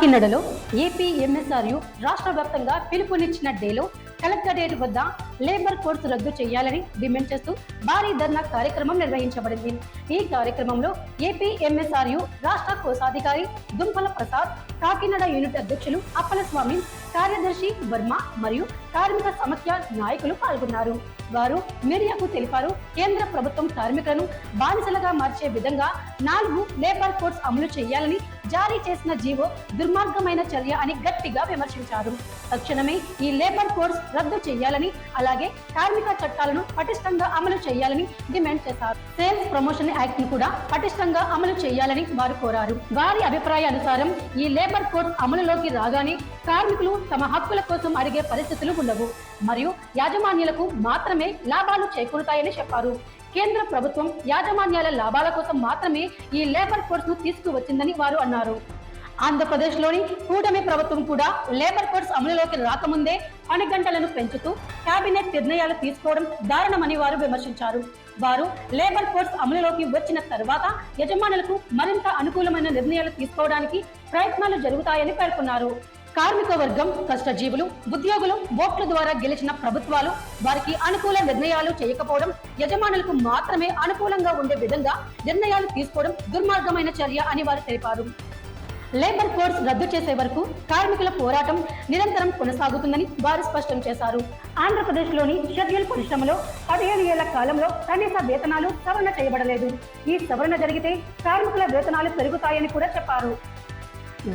కాకినాడలో ఏపీ ఎంఎస్ఆర్యు రాష్ట్ర వ్యాప్తంగా పిలుపునిచ్చిన డేలో కలెక్టరేట్ వద్ద లేబర్ కోడ్స్ రద్దు చేయాలని డిమాండ్ చేస్తూ భారీ ధర్నా కార్యక్రమం నిర్వహించబడింది. ఈ కార్యక్రమంలో ఏపీ ఎంఎస్ఆర్యు రాష్ట్ర కోశాధికారి దుంపల ప్రసాద్ కాకినాడ యూనిట్ అధ్యక్షులు అప్పలస్వామి కార్యదర్శి వర్మ మరియు కార్మిక సమాఖ్య నాయకులు పాల్గొన్నారు. వారు మీడియాకు తెలిపారు కేంద్ర ప్రభుత్వం కార్మికులను బానిసలుగా మార్చే విధంగా నాలుగు లేబర్ కోడ్స్ అమలు చేయాలని జారీ చేసిన జీవో దుర్మార్గమైన చర్య అని గట్టిగా విమర్శించారు. తక్షణమే ఈ లేబర్ కోడ్స్ రద్దు చేయాలని అలాగే కార్మిక చట్టాలను పటిష్టంగా అమలు చేయాలని డిమాండ్ చేశారు. సేల్స్ ప్రమోషన్ యాక్ట్ని కూడా పటిష్టంగా అమలు చేయాలని వారు కోరారు. వారి అభిప్రాయానుసారం ఈ లేబర్ కోడ్ అమలులోకి రాగానే కార్మికులు తమ హక్కుల కోసం అడిగే పరిస్థితులు ఉండవు. మరియు యాజమాన్యులకు మాత్రమే లాభాలు చేకూరుతాయని చెప్పారు. కేంద్ర ప్రభుత్వం యాజమాన్యాల లాభాల కోసం మాత్రమే ఈ లేబర్ ఫోర్స్ను తీసుకువచ్చిందని వారు అన్నారు. ఆంధ్రప్రదేశ్లోని కూటమి ప్రభుత్వం కూడా లేబర్ కోడ్స్ అమలులోకి రాకముందే పని గంటలను పెంచుతూ కేబినెట్ నిర్ణయాలు తీసుకోవడం దారుణమని వారు విమర్శించారు. వారు లేబర్ కోడ్స్ అమలులోకి వచ్చిన తర్వాత యజమానులకు మరింత అనుకూలమైన నిర్ణయాలు తీసుకోవడానికి ప్రయత్నాలు జరుగుతాయని పేర్కొన్నారు. కార్మిక వర్గం కష్టజీవులు ఉద్యోగులు ఓట్ల ద్వారా గెలిచిన ప్రభుత్వాలు వారికి అనుకూల నిర్ణయాలు చేయకపోవడం యజమానులకు మాత్రమే అనుకూలంగా ఉండే విధంగా నిర్ణయాలు తీసుకోవడం దుర్మార్గమైన చర్య అని వారు తెలిపారు. లేబర్ కోడ్స్ రద్దు చేసే వరకు కార్మికుల పోరాటం నిరంతరం కొనసాగుతుందని వారు స్పష్టం చేశారు. ఆంధ్రప్రదేశ్లోని షెడ్యూల్ పరిశ్రమలో పదిహేను ఏళ్ళ కాలంలో కనీస వేతనాలు సవరణ చేయబడలేదు. ఈ సవరణ జరిగితే కార్మికుల వేతనాలు పెరుగుతాయని కూడా చెప్పారు.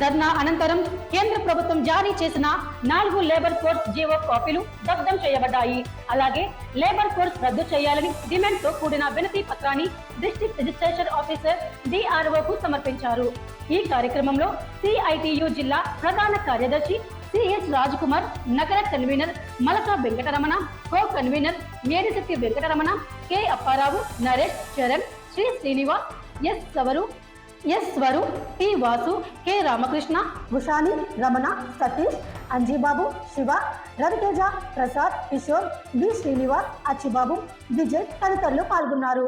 ధర్నా అనంతరం కేంద్ర ప్రభుత్వం జారీ చేసిన నాలుగు లేబర్ కోర్స్ జీవో కాపీలు దగ్ధం చేయబడ్డాయి. అలాగే లేబర్ కోర్స్ రద్దు చేయాలని డిమాండ్తో కూడిన వినతి పత్రాన్ని డిస్ట్రిక్ట్ రిజిస్ట్రేషన్ ఆఫీసర్ డిఆర్ఓకు సమర్పించారు. ఈ కార్యక్రమంలో సిఐటియు జిల్లా ప్రధాన కార్యదర్శి సిహెచ్ కుమార్ నగర convener Malaka Venkataramana co convener Medisetti Venkataramana K Apparao Naresh Charan Sri Srinivas S Savaru S Swaru T Vasu K Ramakrishna Bhushani Ramana Satish Anjibabu Siva Raviteja Prasad Kishore B Srinivas Achibabu Vijay తదితరులు పాల్గొన్నారు.